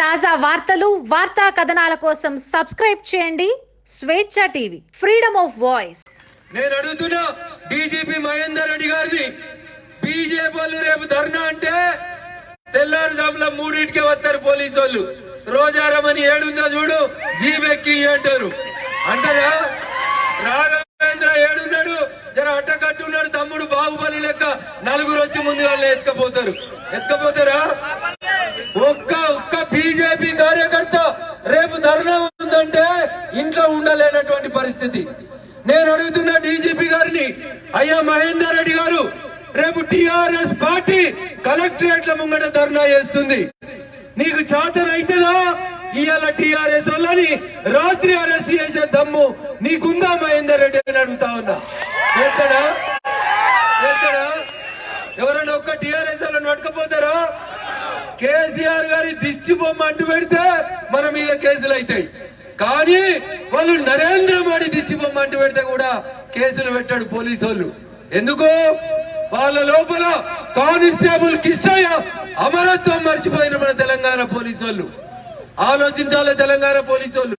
తాజా వార్తలు వార్తా కథనాల కోసం సబ్స్క్రైబ్ చేయండి. స్వేచ్ఛ టీవీ ఫ్రీడమ్ ఆఫ్ వాయిస్. నేను అడుగుతున్నా డీజీపీ మహేందర్ రెడ్డి గారిని బీజేపీ వాళ్ళు రేపు ధర్నా అంటే తెల్లారుజాముల మూడింటికే వస్తారు పోలీసు వాళ్ళు. రోజారమని ఏడుందో చూడు జీబెక్కి అంటారు. అంటారా? రాఘవేంద్ర ఏడున్నాడు జర అట్టకట్టున్నాడు తమ్ముడు బాహుబలి లెక్క. నలుగురు వచ్చి ముందు వాళ్ళు ఎత్తుకపోతారు. ఎత్తుకపోతారా? ఒక్క ఒక్క బీజేపీ కార్యకర్త రేపు ఏంటంటే ఇంట్లో ఉండలేనటువంటి పరిస్థితి. నేను అడుగుతున్న డీజీపీ గారిని అయ్యా మహేందర్ రెడ్డి గారు రేపు టిఆర్ఎస్ పార్టీ కలెక్టరేట్ల ముంగట ధర్నా చేస్తుంది. నీకు చాతన అయితేదా ఇవాళ టిఆర్ఎస్ వాళ్ళని రాత్రి అరెస్ట్ చేసే దమ్ము నీకుందా మహేందర్ రెడ్డి అని అడుగుతా ఉన్నా. ఎక్కడ? ఎక్కడ? ఎవరైనా ఒక్క టిఆర్ఎస్ వాళ్ళని పట్టుకపోతారా? కేసీఆర్ గారి దిష్టి బొమ్మ అంటూ పెడితే మన మీద కేసులు అవుతాయి. కానీ వాళ్ళు నరేంద్ర మోడీ దిష్టి పెడితే కూడా కేసులు పెట్టాడు పోలీసు వాళ్ళు. ఎందుకు? వాళ్ళ లోపల కానిస్టేబుల్ కిష్టయ్య అమరత్వం మర్చిపోయిన మన తెలంగాణ పోలీసు వాళ్ళు. ఆలోచించాలి తెలంగాణ పోలీసు వాళ్ళు.